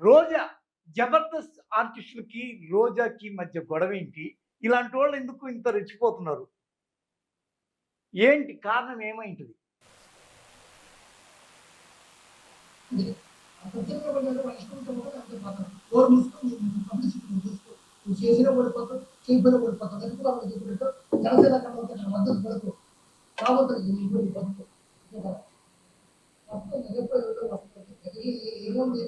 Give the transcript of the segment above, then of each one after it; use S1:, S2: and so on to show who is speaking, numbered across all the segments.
S1: రోజా జబర్దస్త్ ఆర్టిస్టులకి రోజాకి మధ్య గొడవ ఏంటి? ఇలాంటి వాళ్ళు ఎందుకు ఇంత రెచ్చిపోతున్నారు? ఏంటి కారణం ఏమైంటుంది?
S2: అంత ఎందుకు చెప్పినట్టు జనసేన కన్నా మద్దతు బతుకు ఏముంది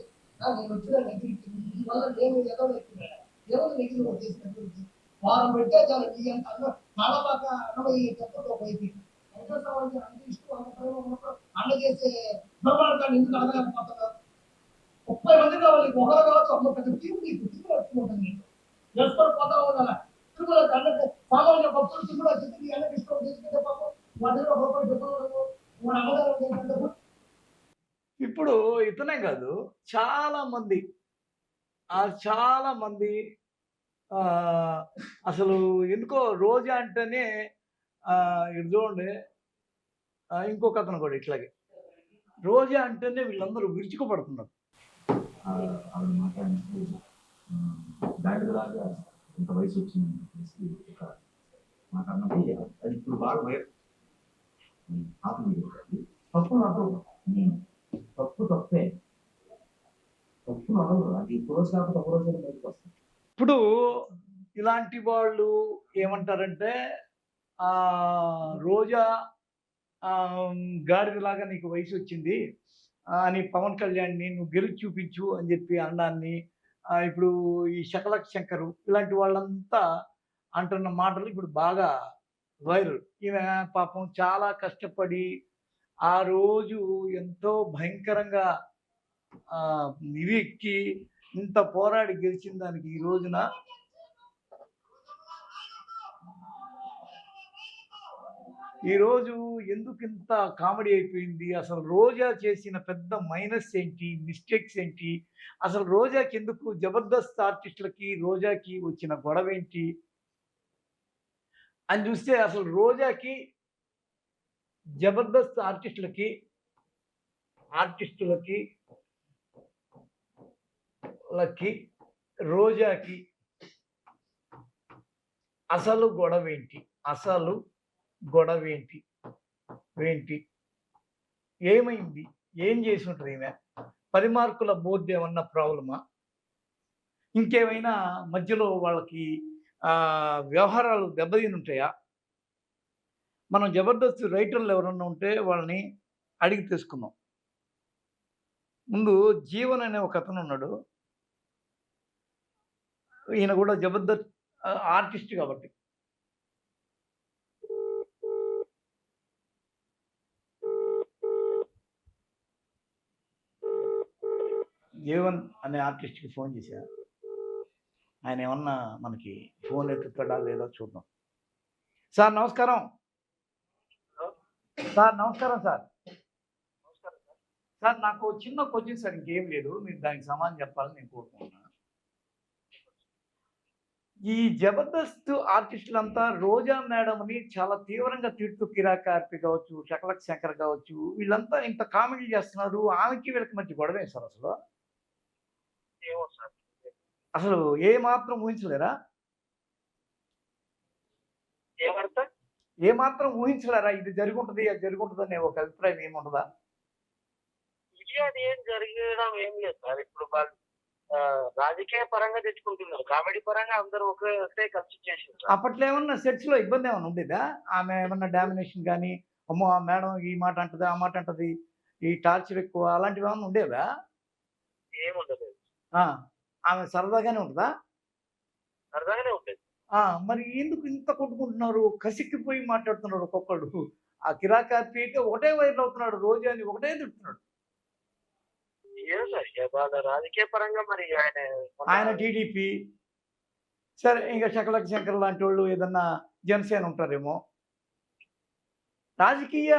S2: వచ్చిన నెగిటివ్ ఈ నేను ఏదో నెగిటివ్ ఏదో వారం పెట్టే చాలా నీ అంత అన్న నాడబాక అన్నమయ్య చెప్పదు ఒక అంత ఇష్టం అంత ప్రేమ ఉన్నప్పుడు అన్న చేసే దుర్మార్గాన్ని ఎందుకు అడగలేకపోతున్నారు ముప్పై మంది కావాలి ఒకరు కావచ్చు ఒక పెద్ద టీం నీకు టీం వచ్చింటుంది నీకు పోతా ఉండాలి? తిరుగుల అన్నట్టు సామాన్య భక్తులు తిరుగుడు వచ్చింది నీ అన్నకి ఇష్టం చేసుకుంటే పాపం వాటి దగ్గర రూపాయలు పెట్టుకోవడం వాడు అన్నదానం
S1: ఇప్పుడు ఇతనే కాదు చాలా మంది. ఆ చాలా మంది అసలు ఎందుకో రోజా అంటేనే ఇటు చూడండి ఇంకొక అతను కూడా ఇట్లాగే. రోజా అంటేనే వీళ్ళందరూ విరుచుకుపడుతున్నారు.
S3: ఇంత వయసు వచ్చింది అది ఇప్పుడు బాగా తప్పు నాకు తప్పు తప్పే. తప్పు నడవదు అది ఇప్పుడు రోజు కాకపోతే ఒక రోజు బయటకు వస్తుంది
S1: ఇప్పుడు ఇలాంటి వాళ్ళు ఏమంటారంటే ఆ రోజా గాడిదలాగా నీకు వయసు వచ్చింది. అని పవన్ కళ్యాణ్ని నువ్వు గెలిచి చూపించు అని చెప్పి అన్నాన్ని. ఇప్పుడు ఈ శకలక్ శంకరు ఇలాంటి వాళ్ళంతా అంటున్న మాటలు ఇప్పుడు బాగా వైరల్. ఈమె పాపం చాలా కష్టపడి ఆ రోజు ఎంతో భయంకరంగా ఆ, ఎక్కి ఇంత పోరాడి గెలిచిన దానికి ఈ రోజున ఈ రోజు ఎందుకు ఇంత కామెడీ అయిపోయింది? అసలు రోజా చేసిన పెద్ద మైనస్ ఏంటి? మిస్టేక్స్ ఏంటి? అసలు రోజాకి ఎందుకు జబర్దస్త్ ఆర్టిస్టులకి రోజాకి వచ్చిన గొడవ ఏంటి అని చూస్తే అసలు రోజాకి జబర్దస్త్ ఆర్టిస్టులకి ఆర్టిస్టులకి లకి రోజాకి అసలు గొడవ ఏంటి? అసలు గొడవ ఏంటి? ఏంటి? ఏమైంది? ఏం చేసి ఉంటుంది ఈమె? పది మార్కుల బోర్డు ఏమన్నా ప్రాబ్లమా? ఇంకేమైనా మధ్యలో వాళ్ళకి వ్యవహారాలు దెబ్బతిని ఉంటాయా మనం జబర్దస్త్ రైటర్లు ఎవరన్నా ఉంటే వాళ్ళని అడిగి తెలుసుకుందాం ముందు జీవన్ అనే ఒక అతను ఉన్నాడు. ఈయన కూడా జబర్దస్త్ ఆర్టిస్ట్ కాబట్టి. జీవన్ అనే ఆర్టిస్ట్కి ఫోన్ చేశా. ఆయన ఏమన్నా మనకి ఫోన్ ఎత్తుతాడా లేదా చూద్దాం. సార్ నమస్కారం. సార్ నమస్కారం సార్. సార్ నాకు చిన్న క్వశ్చన్ సార్ ఇంకేం లేదు. మీరు దానికి సమాధానం చెప్పాలని నేను కోరుకుంటున్నాను ఈ జబర్దస్త్ ఆర్టిస్టులంతా రోజా మేడంని చాలా తీవ్రంగా తిడుతూ కిరాక్ కార్పి కావచ్చు శకలక్ శంకర్ కావచ్చు వీళ్ళంతా ఇంత కామెడీ చేస్తున్నారు. ఆమెకి వీళ్ళకి మధ్య గొడవే సార్ అసలు? అసలు ఏ మాత్రం ఊహించలేరా?
S4: ఏమర్థం
S1: ఏ మాత్రం ఊహించలేరా? ఇది జరుగుంటది అది జరుగుంటది అనే ఒక అభిప్రాయం ఏముండదా?
S4: ఇది అది ఏం జరగడం ఏం లేదు సార్. ఇప్పుడు వాళ్ళు రాజకీయ పరంగా తెచ్చుకుంటున్నారు. కామెడీ పరంగా అందరూ ఒకే కలిసి చేసింది సార్.
S1: అప్పట్లో ఏమన్నా సెట్స్లో ఇబ్బంది ఏమైనా ఉండేదా? ఆమె ఏమన్నా డామినేషన్ కానీ అమ్మో ఆ మేడం ఈ మాట అంటది ఆ మాట అంటది ఈ టార్చర్ ఎక్కువ అలాంటివి ఏమన్నా ఉండేవా?
S4: ఏముండదు
S1: ఆ, ఆమె సరదాగానే ఉంటుందా?
S4: సరదాగానే ఉండేది.
S1: ఆ, మరి ఎందుకు ఇంత కొట్టుకుంటున్నారు? కసిక్కిపోయి మాట్లాడుతున్నారు ఒక్కొక్కడు. ఆ కిరాకాపి అయితే ఒకటే వైరల్ అవుతున్నాడు రోజు అని ఒకటే తిడుతున్నాడు
S4: రాజకీయ పరంగా మరి ఆయన
S1: ఆయన టీడీపీ. సరే ఇంకా శకలక శంకర్ లాంటి వాళ్ళు ఏదన్నా జనసేన ఉంటారేమో. రాజకీయ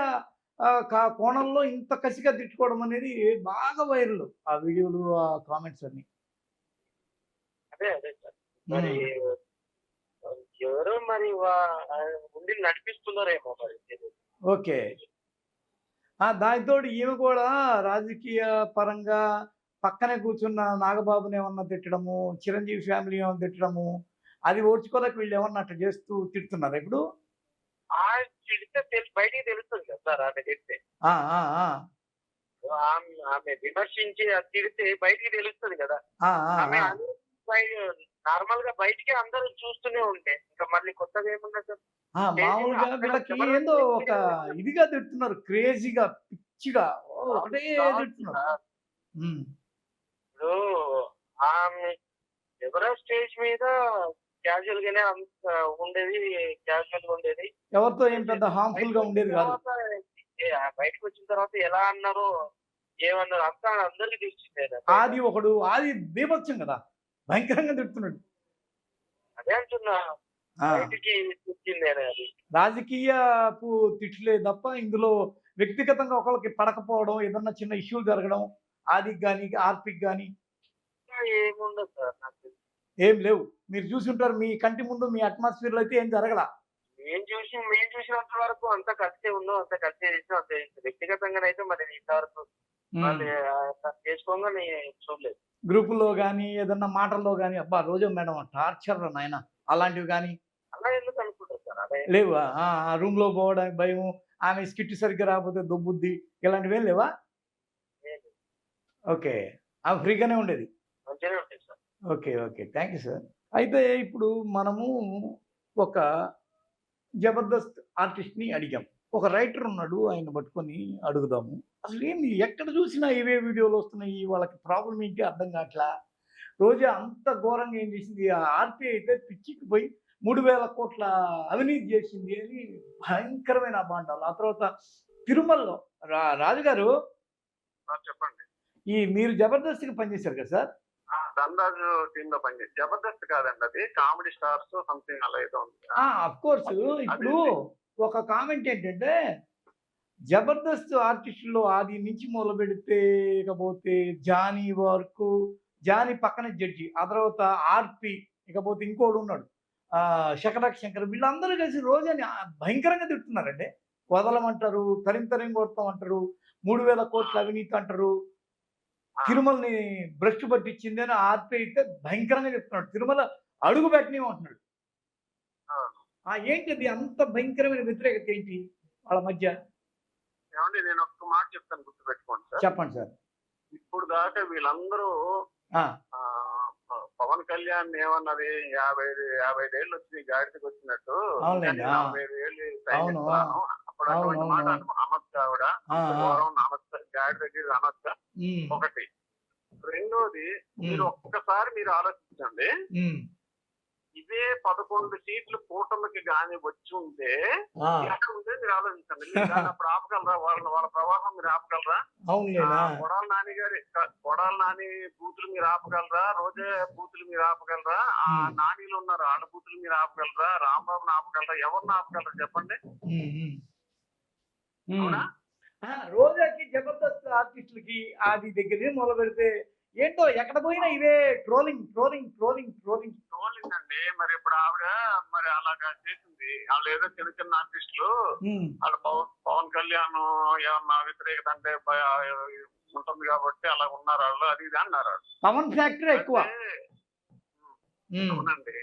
S1: కోణంలో ఇంత కసిగా తిట్టుకోవడం అనేది బాగా వైరల్ ఆ వీడియోలు ఆ కామెంట్స్ అన్ని.
S4: అదే అదే సార్. మరి ఎవరో మరి ఉండి నడిపిస్తున్నారేమో మరి.
S1: ఓకే. ఆ, దానితో ఈమె కూడా రాజకీయ పరంగా పక్కనే కూర్చున్న నాగబాబుని ఏమన్నా తిట్టడము చిరంజీవి ఫ్యామిలీ ఏమన్నా తిట్టడము అది ఓర్చుకోలేక వీళ్ళు ఏమన్నా అట్లా చేస్తూ తిడుతున్నారు ఇప్పుడు?
S4: ఆ తిడితే బయటికి తెలుస్తుంది కదా సార్ ఆమె తిడితే. ఆమె విమర్శించి తిడితే బయటికి తెలుస్తుంది కదా. ఆమె. నార్మల్గా బయటికి అందరూ చూస్తూనే ఉంటే. ఇంకా మళ్ళీ కొత్తగా ఏమున్నా
S1: మామూలుగా వీళ్ళకి ఏందో ఒక ఇదిగా తిడుతున్నారు క్రేజీగా పిచ్చిగా. తిడుతున్నారు.
S4: ఇప్పుడు ఆమె ఎవరో స్టేజ్ మీద క్యాజువల్ గానే ఉండేది క్యాజువల్గా ఉండేది.
S1: ఎవరితో ఏం పెద్ద హార్మ్ఫుల్గా ఉండేది కాదు.
S4: బయటకు వచ్చిన తర్వాత ఎలా అన్నారో ఏమన్నారు అంతా అందరికి తెలిసిందే
S1: ఆది ఒకడు ఆది బీభత్సం కదా. భయంకరంగా తిడుతున్నాడు.
S4: అదే అంటున్నా.
S1: రాజకీయపు తిట్లే తప్ప ఇందులో వ్యక్తిగతంగా ఒకరికి పడకపోవడం ఏదన్నా చిన్న ఇష్యూలు జరగడం ఆదికి కానీ ఆర్పిక్ కానీ. ఏం లేవు. మీరు చూసి ఉంటారు మీ కంటి ముందు మీ అట్మాస్ఫియర్లో అయితే ఏం జరగలా.
S4: మేము చూసి మేము చూసినంత వరకు అంత కలిసే ఉన్నాం అంత కలిసే అంత వ్యక్తిగతంగా అయితే మరి ఇంతవరకు వాళ్ళు ఆ, చేసుకోగా నేను చూడలేదు.
S1: గ్రూపుల్లో కానీ ఏదన్నా మాటల్లో కానీ అబ్బా రోజు మేడం టార్చర్ నాయన అలాంటివి కానీ
S4: అలా ఎందుకు అనుకుంటారు సార్? అదే
S1: లేవు? ఆ రూమ్లో పోవడానికి భయము ఆమె స్కిట్ సరిగ్గా రాకపోతే దొబ్బుద్ది ఇలాంటివి ఏం లేవా. ఓకే. ఆమె ఫ్రీగానే ఉండేది. Okay okay. Thank you sir. అయితే ఇప్పుడు మనము ఒక జబర్దస్త్ ఆర్టిస్ట్ని అడిగాం. ఒక రైటర్ ఉన్నాడు ఆయన పట్టుకొని అడుగుదాము. అసలు ఏంది ఎక్కడ చూసినా ఇవే వీడియోలు వస్తున్నాయి వాళ్ళకి ప్రాబ్లం ఏంటి అర్థం కావట్లా? రోజా అంత ఘోరంగా ఏం చేసింది? ఆ ఆర్పీ అయితే పిచ్చికి పోయి మూడు వేల కోట్ల అవినీతి చేసింది అని భయంకరమైన అభాండాలు. ఆ తర్వాత తిరుమలలో రా రాజుగారు
S4: చెప్పండి.
S1: ఈ మీరు జబర్దస్త్కి పనిచేశారు కదా సార్?
S4: టీమ్లో పనిచేసి జబర్దస్త్ కాదండి అది కామెడీ స్టార్స్ సంథింగ్ అలా ఏదో ఉంది.
S1: అఫ్ కోర్స్ ఇప్పుడు ఒక కామెంట్ ఏంటంటే జబర్దస్త్ ఆర్టిస్టుల్లో ఆది నుంచి మొదలు పెడితే ఇకపోతే జానీ వరకు జానీ పక్కన జడ్జి ఆ తర్వాత ఆర్పి ఇకపోతే ఇంకోడు ఉన్నాడు. ఆ, శకటక్ శంకర్ వీళ్ళందరూ కలిసి రోజని భయంకరంగా తిడుతున్నారండి. వదలమంటారు తరిం తరిం కొడతాం అంటారు మూడు వేల కోట్ల అవినీతి అంటారు. తిరుమలని భ్రష్టు పట్టించింది అని ఆర్పి అయితే భయంకరంగా చెప్తున్నాడు. తిరుమల అడుగు పెట్టనివ్వమంటున్నాడు. ఆ ఏంటి అది అంత భయంకరమైన వ్యతిరేకత ఏంటి వాళ్ళ మధ్య?
S4: ఏమండి నేను ఒక్క మాట చెప్తాను గుర్తుపెట్టుకోండి సార్.
S1: చెప్పండి సార్.
S4: ఇప్పుడు దాకా వీళ్ళందరూ పవన్ కళ్యాణ్ ఏమన్నది యాభై యాభై ఏళ్ళు వచ్చి గాడికి వచ్చినట్టు. నలభై ఏళ్ళు. అప్పుడు అటువంటి మాట అనొచ్చు ఆవిడ అనొచ్చా గాడి దగ్గర అనొచ్చా ఒకటి. రెండోది మీరు ఒక్కసారి మీరు ఆలోచించండి. ఇదే పదకొండు సీట్లు కూటమికి గాని వచ్చి ఉంటే ఎక్కడ ఉంటే మీరు ఆలోచించండి. అప్పుడు ఆపగలరా? వాళ్ళ వాళ్ళ ప్రవాహం మీరు ఆపగలరా?
S1: అవునులేనా?
S4: కొడాల నాని గారి కొడాల నాని బూతులు మీరు ఆపగలరా? రోజే బూతులు మీరు ఆపగలరా? ఆ. నానీలు ఉన్నారు వాళ్ళ బూతులు మీరు ఆపగలరా? రాంబాబుని ఆపగలరా? ఎవరిని ఆపగలరా చెప్పండి.
S1: రోజాకి జబర్దస్త్ ఆర్టిస్టులకి ఆది దగ్గర మొదలు పెడితే ఏంటో ఎక్కడ పోయినా ఇవే trolling trolling trolling trolling.
S4: Trolling అండి మరి ఇప్పుడు ఆవిడ మరి అలాగా చేసింది. వాళ్ళు ఏదో చిన్న చిన్న ఆర్టిస్టులు. వాళ్ళ పవన్ పవన్ కళ్యాణ్ ఏమన్నా వ్యతిరేకత అంటే ఉంటుంది కాబట్టి అలా ఉన్నారు వాళ్ళు. అది ఇది అన్నారు.
S1: పవన్ ఫ్యాక్టరీ ఎక్కువ.
S4: అవునండి.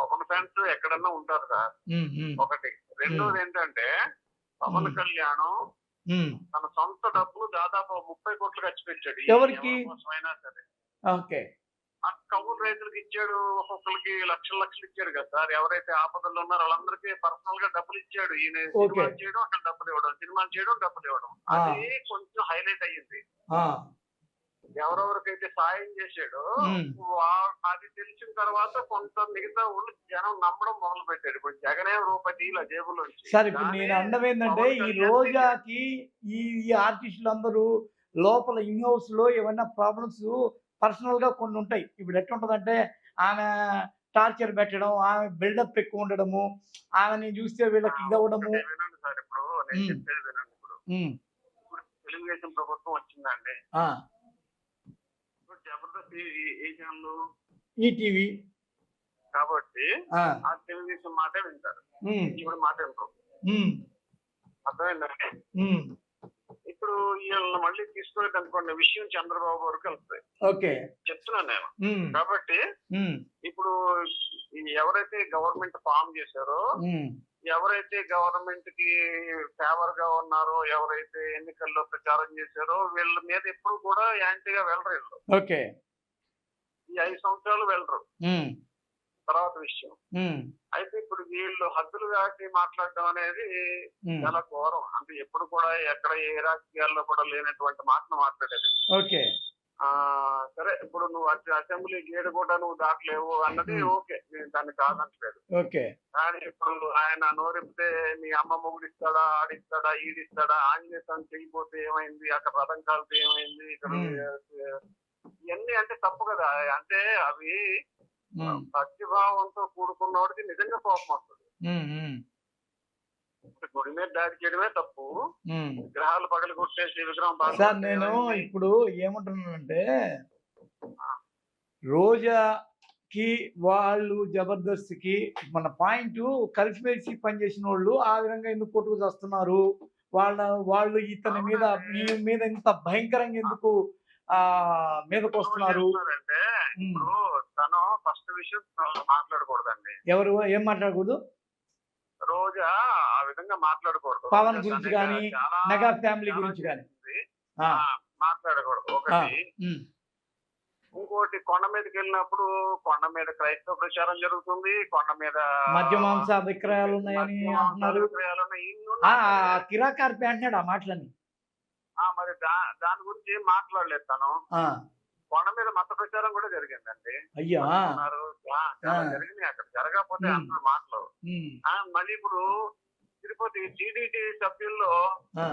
S4: పవన్ ఫ్యాన్స్ ఎక్కడన్నా ఉంటారు సార్. ఒకటి. రెండోది ఏంటంటే పవన్. కళ్యాణ్. తన సొంత డబ్బులు దాదాపు ముప్పై కోట్లు ఖర్చు పెట్టాడు.
S1: ఎవరికి?
S4: సరే.
S1: ఓకే.
S4: ఆ కౌలు రైతులకు ఇచ్చాడు ఒక్కొక్కరికి లక్షల లక్షలు ఇచ్చాడు కదా సార్. ఎవరైతే ఆపదల్లో ఉన్నారో వాళ్ళందరికీ పర్సనల్గా డబ్బులు ఇచ్చాడు. ఈయన. సినిమా చేయడం అక్కడ డబ్బులు ఇవ్వడం సినిమా చేయడం డబ్బులు ఇవ్వడం. అది కొంచెం హైలైట్ అయ్యింది. ఎవరెవరికైతే సాయం చేశాడో అది తెలిసిన తర్వాత కొంత మిగతా వాళ్ళు జనం నమ్మడం మొదలు పెట్టారు ఇప్పుడు జగనే రూపాయి తీల జేబులో
S1: సార్ ఇప్పుడు నేను అండం ఏంటంటే ఈ రోజాకి ఈ ఆర్టిస్టులు అందరూ లోపల ఇన్ హౌస్లో ఏమైనా ప్రాబ్లమ్స్ పర్సనల్గా కొన్ని ఉంటాయి. ఇప్పుడు ఎట్లుంటదంటే ఆమె టార్చర్ పెట్టడం ఆమె బిల్డప్ ఎక్కువ ఉండడము ఆమెని చూస్తే వీళ్ళకి ఇది అవ్వడము
S4: వినండి సార్ ఇప్పుడు నేను. చెప్పేది వినండి ఇప్పుడు. ఇప్పుడు తెలుగుదేశం ప్రభుత్వం వచ్చిందండి.
S1: ఆ,
S4: ఇప్పుడు జబర్దస్త్ ఈ- ఈ- ఈ ఛానల్
S1: ఈ టీవీ.
S4: కాబట్టి
S1: ఆ,
S4: తెలుగుదేశం మాటే వింటారు. ఇప్పుడు మాట వింటారు
S1: ఉమ్,
S4: ఇప్పుడు వీళ్ళని మళ్ళీ తీసుకునేది అనుకోండి విషయం చంద్రబాబు వరకు వెళ్తుంది
S1: ఓకే.
S4: చెప్తున్నాను నేను. కాబట్టి ఇప్పుడు ఎవరైతే గవర్నమెంట్ ఫామ్ చేశారో ఎవరైతే గవర్నమెంట్కి ఫేవర్గా ఉన్నారో ఎవరైతే ఎన్నికల్లో ప్రచారం చేశారో వీళ్ళ మీద ఎప్పుడు కూడా యాంటీగా వెళ్ళరు వీళ్ళు.
S1: ఓకే.
S4: ఈ ఐదు సంవత్సరాలు వెళ్ళరు. తర్వాత విషయం. అయితే ఇప్పుడు వీళ్ళు హద్దులు దాటి మాట్లాడడం అనేది చాలా ఘోరం. అంటే ఎప్పుడు కూడా ఎక్కడ ఏ రాజకీయాల్లో కూడా లేనటువంటి మాటను మాట్లాడేది
S1: ఓకే.
S4: ఆ సరే ఇప్పుడు నువ్వు అస- అసెంబ్లీ గేడు కూడా నువ్వు దాటలేవు అన్నది. ఓకే నేను దాన్ని కాదంటలేదు
S1: ఓకే.
S4: కానీ ఇప్పుడు ఆయన నోరిపితే మీ అమ్మ మొగుడిస్తాడా ఆడిస్తాడా ఈడిస్తాడా ఆంజనేయ చెయ్యిపోతే ఏమైంది అక్కడ రథం కాలితే ఏమైంది ఇక్కడ. ఇవన్నీ అంటే తప్పు కదా అంటే అవి భక్తిభావంతో కూడుకున్నవాడికి నిజంగా కోపం వస్తుంది. గుడి మీద దాడి చేయడమే తప్పు. విగ్రహాలు పగలు కొట్టేసి విగ్రహం
S1: సార్ నేను? ఇప్పుడు ఏమంటున్నానంటే రోజాకి వాళ్ళు జబర్దస్త్కి మన పాయింట్ కలిసిమెలిసి పనిచేసిన వాళ్ళు ఆ విధంగా ఎందుకు కొట్టుకు వస్తున్నారు వాళ్ళ వాళ్ళు ఇతని మీద మీ మీద ఇంత భయంకరంగా ఎందుకు ఆ మీదకు వస్తున్నారు?
S4: తను ఫస్ట్ విషయం మాట్లాడకూడదండి.
S1: ఎవరు ఏం మాట్లాడకూడదు?
S4: రోజా విధంగా మాట్లాడకూడదు.
S1: పవన్ గురించి కానీ, మెగా ఫ్యామిలీ గురించి కానీ.
S4: మాట్లాడకూడదు. ఒకటి ఇంకోటి కొండ మీదకి వెళ్ళినప్పుడు కొండ మీద క్రైస్తవ ప్రచారం జరుగుతుంది. కొండ మీద
S1: మద్య మాంస విక్రయాలు ఉన్నాయని అంటున్నారు. కిరాకార్పి అంటున్నాడు ఆ మాటలని
S4: మరి దాని గురించి ఏం మాట్లాడలేదు తను. కొండ మీద మత ప్రచారం కూడా జరిగిందండి.
S1: అయ్యా.
S4: జరిగినాయి అక్కడ. జరగకపోతే. అంటారు మాటలు మళ్ళీ ఇప్పుడు తిరుపతి టీడీటీ సభ్యుల్లో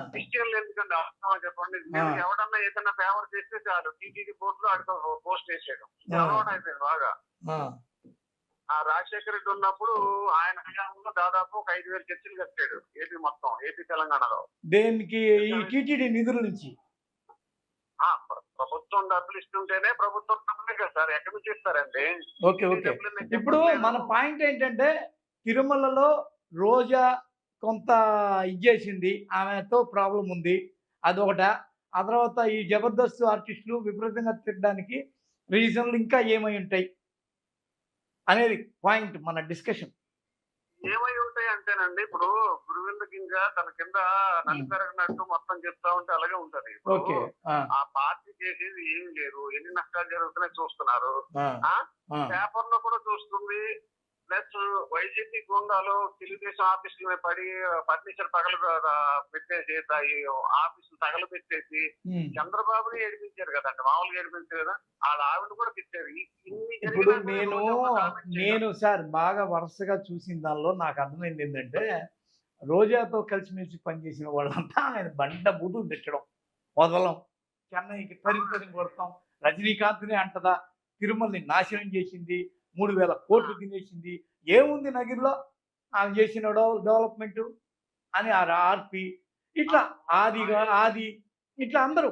S4: క్రిస్టియన్లు ఎందుకంటే అవసరమా చెప్పండి? మీరు. ఎవడన్నా ఏదన్నా ఫేవర్ చేస్తే చాలు. టీటీడీ బోర్డులో అడితో పోస్ట్ చేసేయడం. అలవాటు అయిపోయింది బాగా.
S1: ఆ,
S4: రాజశేఖర రెడ్డి ఉన్నప్పుడు ఆయన హయాంలో దాదాపు ఒక ఐదు వేల చర్చలు కట్టాడు ఏపీ మొత్తం ఏపీ తెలంగాణలో.
S1: దేనికి? ఈ టీటీడీ నిధుల నుంచి.
S4: ప్రభుత్వం డబ్బులు ఇస్తుంటేనే ప్రభుత్వం డబ్బులే కదా సార్. ఎక్కడి నుంచి ఇస్తారండి?
S1: Okay okay. ఇప్పుడు. మన పాయింట్ ఏంటంటే తిరుమలలో రోజా కొంత ఇచ్చేసింది ఆమెతో ప్రాబ్లం ఉంది. అదొకట. ఆ తర్వాత ఈ జబర్దస్త్ ఆర్టిస్టులు విపరీతంగా తిట్టడానికి రీజన్లు ఇంకా ఏమై ఉంటాయి అనేది పాయింట్ మన డిస్కషన్.
S4: ఏమై ఉంటాయి అంటేనండి ఇప్పుడు గురువింద గింజ తన కింద నలి పెరగనట్టు మొత్తం చెప్తా ఉంటే అలాగే ఉంటది.
S1: ఆ,
S4: పార్టీ చేసేది ఏం లేదు. ఎన్ని నష్టాలు జరుగుతున్నాయి చూస్తున్నారు. పేపర్లో కూడా చూస్తుంది. ప్లస్ వైసీపీ గుండాలు తెలుగుదేశం ఆఫీసుల మీద పడి ఫర్నిచర్ పగలు పెట్టేసి ఆఫీసులు తగలు పెట్టేసి
S1: ఉమ్.
S4: చంద్రబాబుని ఏడిపించారు కదండి మామూలుగా ఏడిపించారు కదా వాళ్ళ ఆవిడ కూడా తిట్టారు ఇన్ని
S1: ఇప్పుడు నేను. నేను సార్ బాగా వరుసగా చూసిన దానిలో నాకు అర్థమైంది ఏంటంటే రోజాతో కలిసిమెలిసి పనిచేసిన వాళ్ళంతా ఆయన బండ బుధులు తిట్టడం వదలం చెన్నైకి తరిగి తరిగి కొడతాం రజనీకాంత్ని అంటదా తిరుమలని నాశనం చేసింది మూడు వేల కోట్లు తినేసింది. ఏముంది నగిరిలో? ఆమె చేసిన డెవ- డెవలప్మెంట్ అని ఆ ఆర్పి. ఇట్లా ఆదిగా ఆది ఇట్లా అందరూ.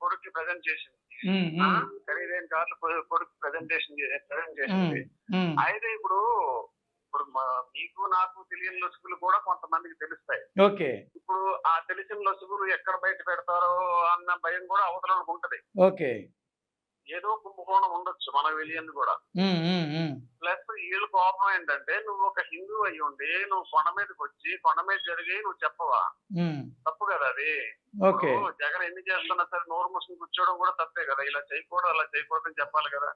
S4: కొడుకు ప్రజెంట్ చేసింది. ఖరీదైన కార్లు కొడుకు ప్రజెంటేషన్ ప్రజెంట్ చేసింది. అయితే ఇప్పుడు ఇప్పుడు మీకు నాకు తెలియని లొసుగులు కూడా కొంతమందికి తెలుస్తాయి.
S1: ఓకే.
S4: ఇప్పుడు ఆ తెలిసిన లొసుగులు ఎక్కడ బయట పెడతారో అన్న భయం కూడా అవతలకు ఉంటది.
S1: ఓకే.
S4: ఏదో కుంభకోణం ఉండొచ్చు మనకు తెలియదు కూడా. ప్లస్ వీళ్ళ కోపం ఏంటంటే నువ్వు ఒక హిందూ అయి ఉండి నువ్వు కొండ మీదకి వచ్చి కొండ మీద జరిగి నువ్వు చెప్పవా? తప్పు కదా అది. జగన్ ఎన్ని చేస్తున్నా సరే నోరు మూసుకుని కూర్చోవడం కూడా తప్పే కదా. ఇలా చేయకూడదు అలా చేయకూడదు అని చెప్పాలి కదా.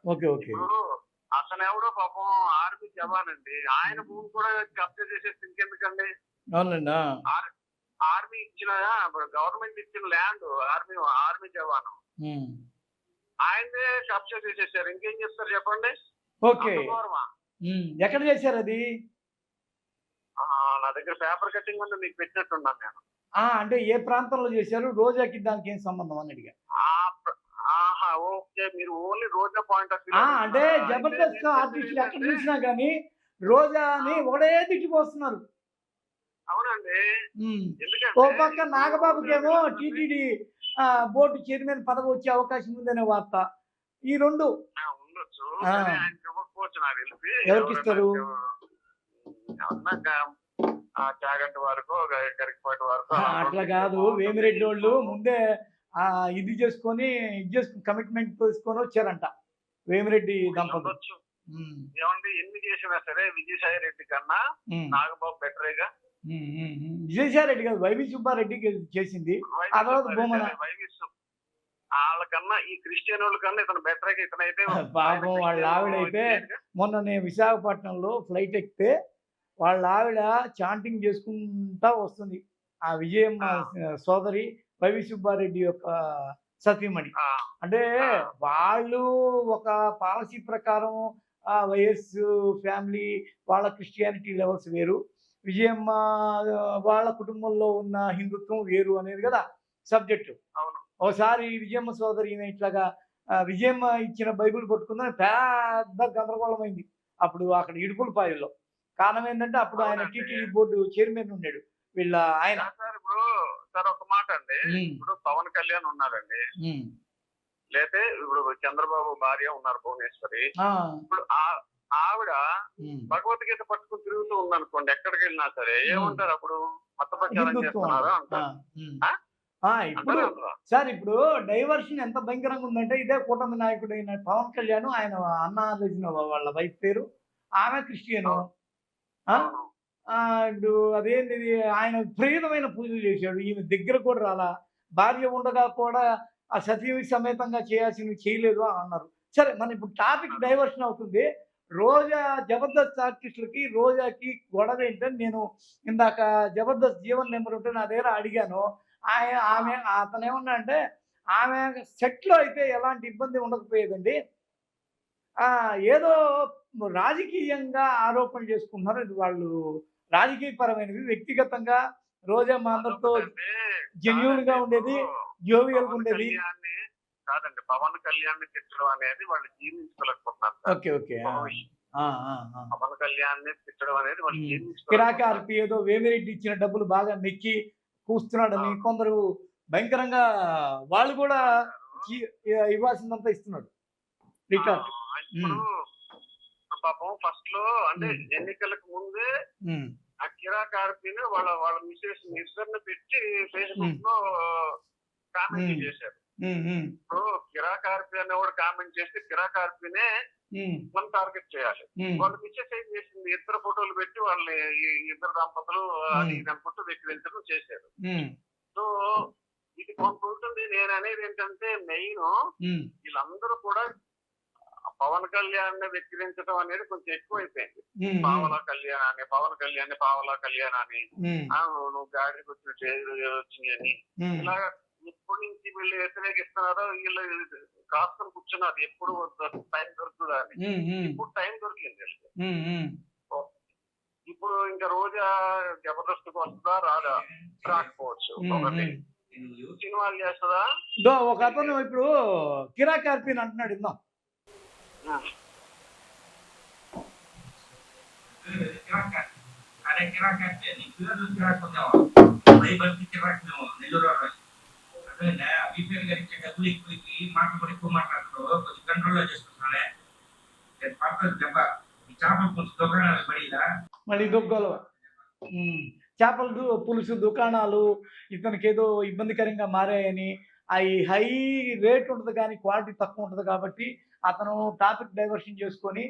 S4: ఇప్పుడు అతను ఎవడో పాపం ఆర్మీ జవాన్ అండి ఆయన భూమి కూడా కబ్జా చేసేసి ఇంకెందుకండి?
S1: అవునండి ఆ.
S4: ఆర్మీ ఇచ్చిన గవర్నమెంట్ ఇచ్చిన ల్యాండ్ ఆర్మీ ఆర్మీ జవాన్. ఆయనే కబ్జా చేసేసారు. ఇంకేం చెప్తారు చెప్పండి?
S1: ఓకే. ఎక్కడ చేశారు అది?
S4: నా దగ్గర పేపర్ కటింగ్ ఉంది మీకు పెట్టినట్టున్నాను నేను.
S1: అంటే ఏ ప్రాంతంలో చేశారు? రోజాకి దానికి ఏం సంబంధం అని అడిగా.
S4: ఆ ప్ర- ఆహా ఓకే. మీరు ఓన్లీ రోజా పాయింట్ ఆఫ్
S1: అంటే జబర్దస్త్ ఆర్టిస్టులు ఎక్కడ చూసినా కానీ రోజాని ఒకడే తిట్టిపోస్తున్నారు
S4: అవునండి
S1: ఉమ్.
S4: ఎందుకంటే
S1: ఓ పక్క నాగబాబుకేమో టీటీడీ బోర్డు చైర్మన్ పదవి వచ్చే అవకాశం ఉందనే వార్త. ఈ రెండు.
S4: ఆ, ఉండొచ్చు.
S1: ఆ.
S4: కానీ ఆయనకి ఒక ఇవ్వకపోవచ్చు నాకు తెలిసి.
S1: ఎవరికి ఇస్తారు?
S4: అన్నాక ఆ చాగంటి వరకు గరికపాటి వరకు
S1: ఆ, అట్లా కాదు. వేమిరెడ్డి వాళ్ళు ముందే ఇది చేసుకొని ఇది చేసుకుని కమిట్మెంట్ తీసుకొని వచ్చారంట. వేమిరెడ్డి దంపతులు.
S4: ఏమండి ఎన్ని చేసినా సరే విజయసాయి రెడ్డి కన్నా నాగబాబు బెటరేగా
S1: ఉమ్, ఉమ్, ఉమ్. విజయసాయి రెడ్డి కాదు వైవి సుబ్బారెడ్డి చేసింది ఆ తర్వాత భూమన.
S4: వాళ్ళకన్నా ఈ క్రిస్టియన్ వాళ్ళ కన్నా ఇతను బెటర్ ఇతనైతే
S1: పాపం వాళ్ళ ఆవిడైతే మొన్న నేను విశాఖపట్నంలో ఫ్లైట్ ఎక్కితే వాళ్ళ ఆవిడ చాంటింగ్ చేసుకుంటా వస్తుంది ఆ విజయమ్మ సోదరి వైవి సుబ్బారెడ్డి యొక్క సతీమణి అంటే. వాళ్ళు ఒక పాలసీ ప్రకారం ఆ వైఎస్ ఫ్యామిలీ వాళ్ళ క్రిస్టియానిటీ లెవెల్స్ వేరు విజయమ్మ వాళ్ళ కుటుంబంలో ఉన్న హిందుత్వం వేరు అనేది కదా సబ్జెక్టు.
S4: అవును.
S1: ఒకసారి విజయమ్మ సోదరి ఇట్లాగా విజయమ్మ ఇచ్చిన బైబిల్ పట్టుకుందని పెద్ద గందరగోళమైంది. అప్పుడు అక్కడ ఇడుపులపాయల్లో కారణం ఏంటంటే అప్పుడు ఆయన. టీటీడీ బోర్డు చైర్మన్ ఉన్నాడు వీళ్ళ ఆయన.
S4: సార్ ఇప్పుడు సార్ ఒక మాట అండి. ఇప్పుడు పవన్ కళ్యాణ్ ఉన్నారండి లేతే ఇప్పుడు చంద్రబాబు భార్య ఉన్నారు భువనేశ్వరి. ఇప్పుడు ఆవిడ. భగవద్గీత పట్టుకుని తిరుగుతూ ఉందనుకోండి ఎక్కడికి వెళ్ళినా సరే ఏమంటారు అప్పుడు మత ప్రచారం చేస్తున్నారా అంటారు?
S1: ఇప్పుడు? సార్ ఇప్పుడు డైవర్షన్ ఎంత భయంకరంగా ఉందంటే ఇదే కూటమి నాయకుడైన పవన్ కళ్యాణ్ ఆయన అన్న ఆలోచన వాళ్ళ వైఫ్ పేరు ఆమె క్రిస్టియను. ఇప్పుడు అదేంటి ఆయన విపరీతమైన పూజలు చేశాడు ఈమె దగ్గర కూడా రాలా. భార్య ఉండగా కూడా ఆ సతీవి సమేతంగా చేయాల్సినవి చేయలేదు అని అన్నారు. సరే మన ఇప్పుడు టాపిక్ డైవర్షన్ అవుతుంది. రోజా జబర్దస్త్ ఆర్టిస్టులకి రోజాకి గొడవ ఏంటని నేను ఇందాక జబర్దస్త్ జీవన్ నెంబర్ ఉంటే నా దగ్గర అడిగాను. ఆయన ఆమె అతను ఏమన్నా అంటే ఆమె సెట్లో అయితే ఎలాంటి ఇబ్బంది ఉండకపోయేదండి. ఆ, ఏదో రాజకీయంగా ఆరోపణలు చేసుకుంటున్నారు. ఇది వాళ్ళు రాజకీయ పరమైనవి వ్యక్తిగతంగా రోజా మా అందరితో genuine గా ఉండేది
S4: పవన్
S1: ఉండేది.
S4: కాదండి పవన్ కళ్యాణ్ తిట్టడం అనేది వాళ్ళు జీర్ణించుకోలేకపోతున్నారు.
S1: Okay okay.
S4: పవన్ కళ్యాణ్ తిట్టడం అనేది వాళ్ళు
S1: ఉమ్.
S4: జీర్ణించుకోలేకపోతున్నారు.
S1: కిరాకి ఆర్పి ఏదో వేమిరెడ్డి ఇచ్చిన డబ్బులు బాగా మెక్కి కూస్తున్నాడని
S4: ఆ.
S1: కొందరు భయంకరంగా వాళ్ళు కూడా ఇవ్వాల్సిందంతా ఇస్తున్నాడు రికార్డ్
S4: పాపం ఫస్ట్లో అంటే. ఎన్నికలకు ముందే ఆ కిరాక్ ఆర్పీని వాళ్ళ వాళ్ళ మిసెస్ నిజర్ని పెట్టి ఫేస్బుక్లో కామెంట్. చేశారు ఇప్పుడు కిరాక్ ఆర్పీ అనేవాడు కామెంట్ చేస్తే కిరాక్ ఆర్పీనే
S1: ఉమ్,
S4: మనం టార్గెట్ చేయాలి. వాళ్ళు మిస్సెస్ ఏం చేసింది? ఇద్దరు ఫోటోలు పెట్టి వాళ్ళని ఇద్దరు దంపతులు అది ఇది అనుకుంటూ చేశారు. సో ఇది కొంత ఉంటుంది నేను అనేది ఏంటంటే మెయిన్ వీళ్ళందరూ కూడా పవన్ కళ్యాణ్ని వెక్కిరించడం అనేది కొంచెం ఎక్కువైపోయింది. పావలా కళ్యాణ్ అని పవన్ కళ్యాణ్ పావలా కళ్యాణ్ అని నువ్వు గాడికి వచ్చిన చేతులు వచ్చినాయి అని
S1: ఉమ్,
S4: ఇలా ఎప్పటి నుంచి వీళ్ళు వ్యతిరేకిస్తున్నారో వీళ్ళు కాస్త కూర్చున్నారు. ఎప్పుడు టైం దొరుకుతుందా ఇప్పుడు టైం దొరికింది ఇప్పుడు ఇంకా రోజా జబర్దస్త్ వస్తుందా? రాదా? రాకపోవచ్చు. ఒకటి సినిమాలు చేస్తుందా?
S1: ఒక అతను ఇప్పుడు కిరా కార్పిన్ అంటున్నాడు ఇందా
S5: అరే కిరా కార్పిన్ కిరా కార్పిన్ దైవర్తి మళ్ళీ బీపీఎల్ చేపలు
S1: పులుసు దుకాణాలు ఇతనికి ఏదో ఇబ్బందికరంగా మారాయని అవి హై రేట్ ఉంటుంది కానీ క్వాలిటీ తక్కువ ఉంటుంది కాబట్టి అతను టాపిక్ డైవర్షన్ చేసుకొని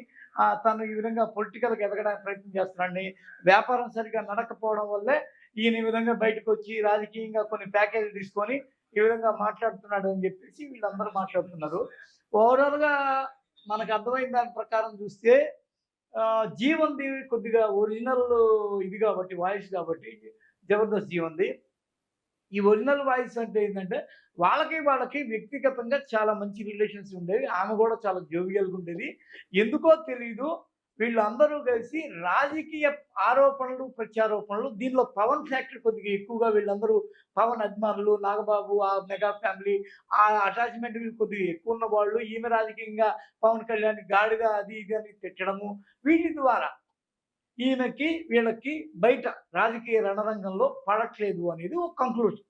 S1: తను ఈ విధంగా పొలిటికల్గా ఎదగడానికి ప్రయత్నం చేస్తున్నాడు వ్యాపారం సరిగా నడకపోవడం వల్లే ఈయన విధంగా బయటకు వచ్చి రాజకీయంగా కొన్ని ప్యాకేజీలు తీసుకొని ఈ విధంగా మాట్లాడుతున్నాడు అని చెప్పేసి వీళ్ళందరూ మాట్లాడుతున్నారు. ఓవరాల్గా మనకు అర్థమైన దాని ప్రకారం చూస్తే ఆ, జీవన్ది కొద్దిగా ఒరిజినల్ ఇది కాబట్టి వాయిస్ కాబట్టి జబర్దస్త్ జీవన్ది ఈ ఒరిజినల్ వాయిస్ అంటే ఏంటంటే వాళ్ళకి వాళ్ళకి వ్యక్తిగతంగా చాలా మంచి రిలేషన్స్ ఉండేవి. ఆమె కూడా చాలా జోవియల్గా ఉండేది. ఎందుకో తెలియదు వీళ్ళందరూ కలిసి రాజకీయ ఆరోపణలు ప్రత్యారోపణలు దీనిలో పవన్ ఫ్యాక్టరీ కొద్దిగా ఎక్కువగా వీళ్ళందరూ పవన్ అభిమానులు నాగబాబు ఆ మెగా ఫ్యామిలీ ఆ అటాచ్మెంట్ కొద్దిగా ఎక్కువ ఉన్న వాళ్ళు ఈమె రాజకీయంగా పవన్ కళ్యాణ్ గాడిగా అది ఇది అని తిట్టడము వీటి ద్వారా ఈమెకి వీళ్ళకి బయట రాజకీయ రణరంగంలో పడట్లేదు అనేది ఒక కంక్లూజన్